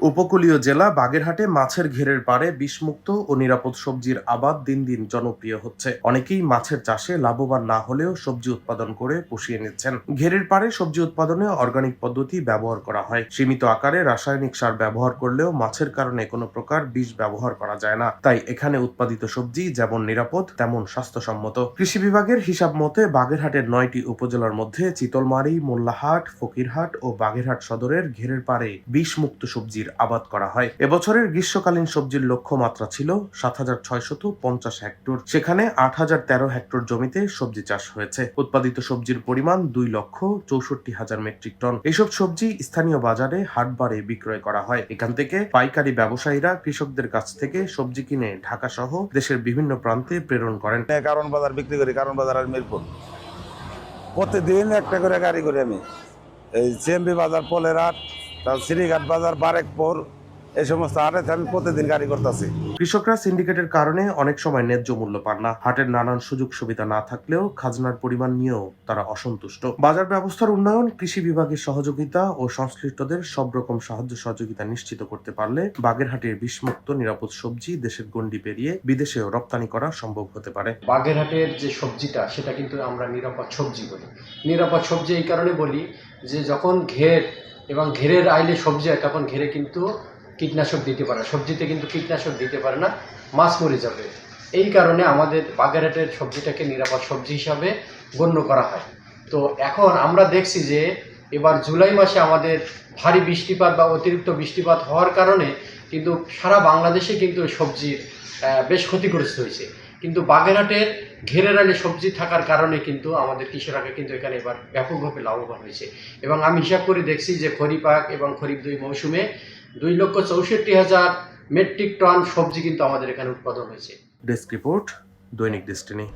উপকূলীয় জেলা বাগেরহাটে মাছের ঘেরের পাড়ে বিষমুক্ত ও নিরাপদ সবজির আবাদ দিন দিন জনপ্রিয় হচ্ছে। অনেকেই মাছের চাষে লাভবান না হলেও সবজি উৎপাদন করে পুষিয়ে নিচ্ছেন। ঘেরের পাড়ে সবজি উৎপাদনে অর্গানিক পদ্ধতি ব্যবহার করা হয়। সীমিত আকারে রাসায়নিক সার ব্যবহার করলেও মাছের কারণে কোনো প্রকার বিষ ব্যবহার করা যায় না। তাই এখানে উৎপাদিত সবজি যেমন নিরাপদ, তেমন স্বাস্থ্যসম্মত। কৃষি বিভাগের হিসাব মতে বাগেরহাটের নয়টি উপজেলার মধ্যে চিতলমারি, মোল্লাহাট, ফকিরহাট ও বাগেরহাট সদরের ঘেরের পাড়ে বিষমুক্ত সবজির আবাদ করা হয়। এবছরের গ্রীষ্মকালীন সবজির লক্ষ্যমাত্রা ছিল সাত হাজার ছয়শত পঞ্চাশ হেক্টর। সেখানে আট হাজার তেরো হেক্টর জমিতে সবজি চাষ হয়েছে। উৎপাদিত সবজির পরিমাণ দুই লক্ষ চৌষট্টি হাজার মেট্রিক টন। এসব সবজি স্থানীয় বাজারে হাটবারে বিক্রয় করা হয়। এখান থেকে পাইকারি ব্যবসায়ীরা কৃষকদের কাছ থেকে সবজি কিনে ঢাকা সহ দেশের বিভিন্ন প্রান্তে প্রেরণ করেন। কারণ বাজার বিক্রি করি, কারণ বাজার আর মিরপুর। প্রতিদিন একটা করে গাড়ি করে আমি। এই সিএমবি বাজার পোলেরহাট শ্রীঘাট বাজার বারেকপুর এই সমস্ত হাটে আমি প্রতিদিন গাড়ি করতেছি। কৃষকরা সিন্ডিকেটের কারণে অনেক সময় ন্যায্য মূল্য পান না। হাটের নানান সুযোগ সুবিধা না থাকলেও খাজনার পরিমাণ নিয়েও তারা অসন্তুষ্ট। বাজার ব্যবস্থার উন্নয়ন কৃষি বিভাগের সহযোগিতা ও সংশ্লিষ্টদের সব রকম সাহায্য সহযোগিতা নিশ্চিত করতে পারলে বাগেরহাটের বিষমুক্ত নিরাপদ সবজি দেশের গণ্ডি পেরিয়ে বিদেশেও রপ্তানি করা সম্ভব হতে পারে। বাগেরহাটের যে সবজিটা সেটা কিন্তু আমরা নিরাপদ সবজি বলি। নিরাপদ সবজি এই কারণে বলি যে যখন ঘের এবং ঘেরের আইলে সবজি হয়, তখন ঘেরে কিন্তু কীটনাশক দিতে পারে। সবজিতে কিন্তু কীটনাশক দিতে পারে না, মাছ মরে যাবে। এই কারণে আমাদের বাগেরহাটের সবজিটাকে নিরাপদ সবজি হিসাবে গণ্য করা হয়। তো এখন আমরা দেখছি যে, এবার জুলাই মাসে আমাদের ভারী বৃষ্টিপাত বা অতিরিক্ত বৃষ্টিপাত হওয়ার কারণে কিন্তু সারা বাংলাদেশে কিন্তু সবজির বেশ ক্ষতিগ্রস্ত হয়েছে। কিন্তু বাগেরহাটের ঘেরে আলে সবজি থাকার কারণে কিন্তু আমাদের কৃষকরা কিন্তু এখানে এবার ব্যাপকভাবে লাভবান হয়েছে। এবং আমি হিসাব করে দেখছি যে খরিফ এবং খরিফ দুই মৌসুমে দুই লক্ষ চৌষট্টি হাজার মেট্রিক টন সবজি কিন্তু আমাদের এখানে উৎপাদন হয়েছে। ডেস্ক রিপোর্ট, দৈনিক ডেস্টিনি।